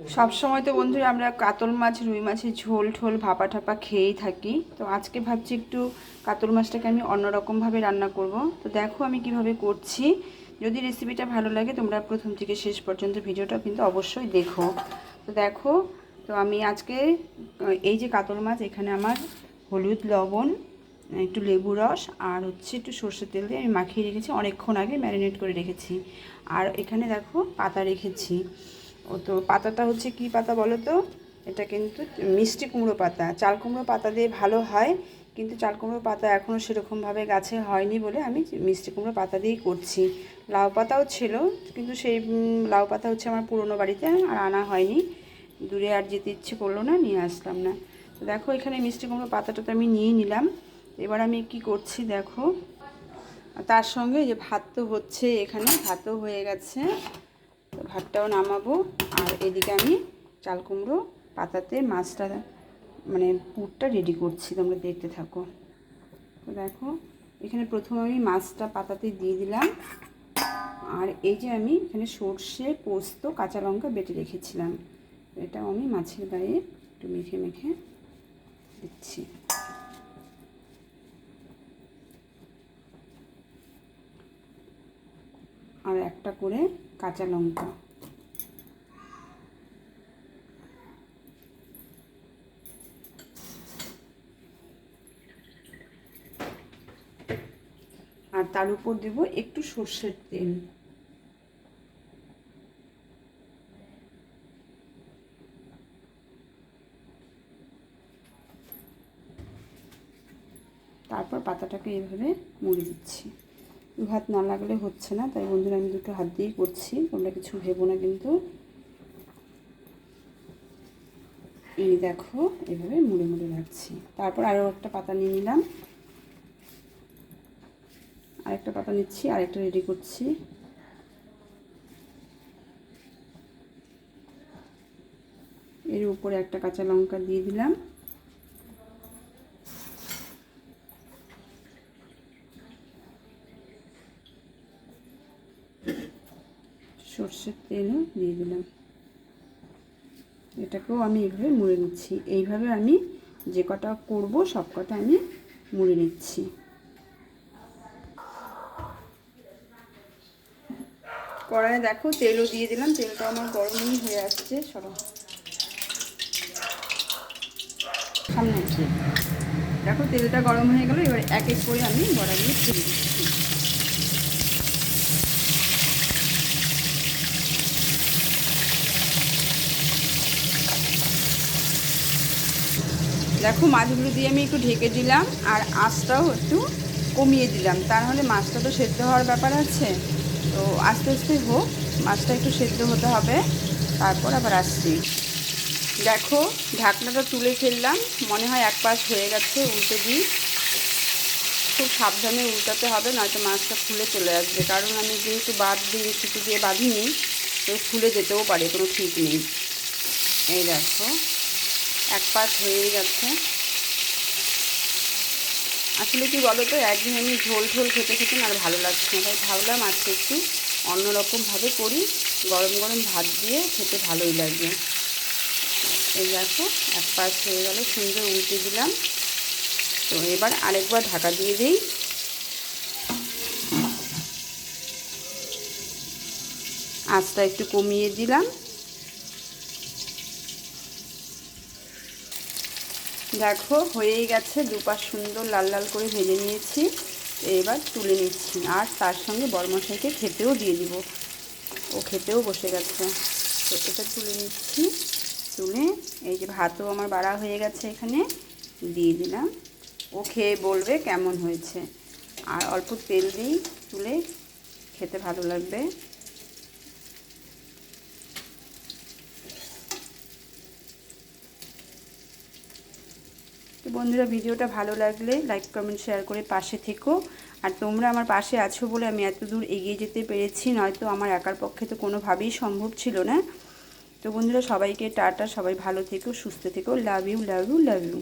সব সময় তো বন্ধুরা আমরা কাতল মাছ, রুই মাছের ঝোল, ঠোল, ভাপা ঠাপা খেয়েই থাকি। তো আজকে ভাবছি একটু কাতল মাছটাকে আমি অন্যরকমভাবে রান্না করব। তো দেখো আমি কীভাবে করছি। যদি রেসিপিটা ভালো লাগে, তোমরা প্রথম থেকে শেষ পর্যন্ত ভিডিওটা কিন্তু অবশ্যই দেখো। তো দেখো, তো আমি আজকে, এই যে কাতল মাছ, এখানে আমার হলুদ, লবণ, একটু লেবু রস আর হচ্ছে একটু সর্ষের তেল দিয়ে আমি মাখিয়ে রেখেছি। অনেকক্ষণ আগে ম্যারিনেট করে রেখেছি। আর এখানে দেখো পাতা রেখেছি। ও তো পাতাটা হচ্ছে কি পাতা বলো তো? এটা কিন্তু মিষ্টি কুমড়ো পাতা। চাল কুমড়ো পাতা দিয়ে ভালো হয়, কিন্তু চাল কুমড়ো পাতা এখনও সেরকমভাবে গাছে হয়নি বলে আমি মিষ্টি কুমড়ো পাতা দিয়েই করছি। লাউ পাতাও ছিল, কিন্তু সেই লাউ পাতা হচ্ছে আমার পুরনো বাড়িতে আর আনা হয়নি। দূরে আর যেতে ইচ্ছে করল না, নিয়ে আসলাম না। তো দেখো, এখানে মিষ্টি কুমড়ো পাতাটা তো আমি নিয়ে নিলাম। এবার আমি কি করছি দেখো? তার সঙ্গে যে ভাত তো হচ্ছে এখানে, ভাতও হয়ে গেছে। ভাতটাও নামাবো, আর এদিকে আমি চাল কুমড়ো, পাতাতে মাছটা মানে পুরটা রেডি করছি, তোমরা দেখতে থাকো। তো দেখো, এখানে প্রথম আমি মাছটা পাতাতে দিয়ে দিলাম, আর এই যে আমি এখানে সর্ষে, পোস্ত, কাঁচা লঙ্কা বেটে রেখেছিলাম। এটাও আমি মাছের গায়ে একটু মেখে মেখে দিচ্ছি। আর একটা করে কাঁচা লঙ্কা। আর তার উপর দেব একটু সর্ষের তেল। তারপর পাতাটাকে এইভাবে মুড়ে দিচ্ছি। দু না লাগলে হচ্ছে না, তাই বন্ধুরা আমি দুটো হাত দিয়েই করছি, তোমরা কিছু ভেবো না কিন্তু। এই দেখো, এভাবে মুড়ে মুড়ে রাখছি তারপর আরও একটা পাতা নিয়ে নিলাম। আরেকটা পাতা নিচ্ছি, আরেকটা রেডি করছি। এর উপরে একটা কাঁচা লঙ্কা দিয়ে দিলাম। সর্ষের তেলও দিয়ে দিলাম। এটাকেও আমি এইভাবে মুড়ে নিচ্ছি। এইভাবে আমি যে কটা করব সব কটা আমি মুড়ে নিচ্ছি। কড়াইয়ে দেখো তেলও দিয়ে দিলাম। তেলটা আমার গরমই হয়ে আসছে সরো। সামনে। দেখো তেলটা গরম হয়ে গেল এবার এক এক করে আমি বড়াগুলো ছেড়ে দিচ্ছি দেখো মাছগুলো দিয়ে আমি একটু ঢেকে দিলাম, আর আঁচটাও একটু কমিয়ে দিলাম। তার হলে মাছটা তো সেদ্ধ হওয়ার ব্যাপার আছে। তো আস্তে আস্তে হোক, মাছটা একটু সেদ্ধ হতে হবে। তারপর আবার আসছি। দেখো, ঢাকনাটা তুলে ফেললাম। মনে হয় এক পাশ হয়ে গেছে উল্টে দিই। খুব সাবধানে উল্টাতে হবে, নয়তো মাছটা খুলে চলে আসবে। কারণ আমি যেহেতু বাদ দিয়ে ছুটি দিয়ে বাঁধিনি, তো খুলে যেতেও পারে, কোনো ঠিক নেই। এই দেখো। এক পাশ হয়ে গেছে আসলে কি বলো তো একদিন আমি ঝোল ঝোল খেতে খেতে আর ভালো লাগছে না। তাই ভাবলাম আজকে একটু অন্যরকমভাবে করি। গরম গরম ভাত দিয়ে খেতে ভালোই লাগবে এই দেখো, এক পাশ হয়ে গেল, সুন্দর উল্টে দিলাম। তো এবার আরেকবার ঢাকা দিয়ে দিই। আঁচটা একটু কমিয়ে দিলাম। দেখো, হয়েই গেছে, দুপাশ সুন্দর লাল লাল করে ভেজে নিয়েছি। এবার তুলে নিচ্ছি, আর তার সঙ্গে বরমশাইকে খেতেও দিয়ে দিব। ও খেতেও বসে গেছে। তো এটা তুলে নিচ্ছি। তুলে এই যে ভাতও আমার বাড়া হয়ে গেছে এখানে, দিয়ে দিলাম। ও খেয়ে বলবে কেমন হয়েছে। আর অল্প তেল দিই তুলে খেতে ভালো লাগবে। তো বন্ধুরা, ভিডিওটা ভালো লাগলে লাইক কমেন্ট শেয়ার করে পাশে থেকো। আর তোমরা আমার পাশে আছো বলে আমি এত দূর এগিয়ে যেতে পেরেছি, নয়তো আমার একার পক্ষে তো কোনোভাবেই সম্ভব ছিল না। তো বন্ধুরা, সবাইকে টাটা, সবাই ভালো থেকো, সুস্থ থেকো love you love you love you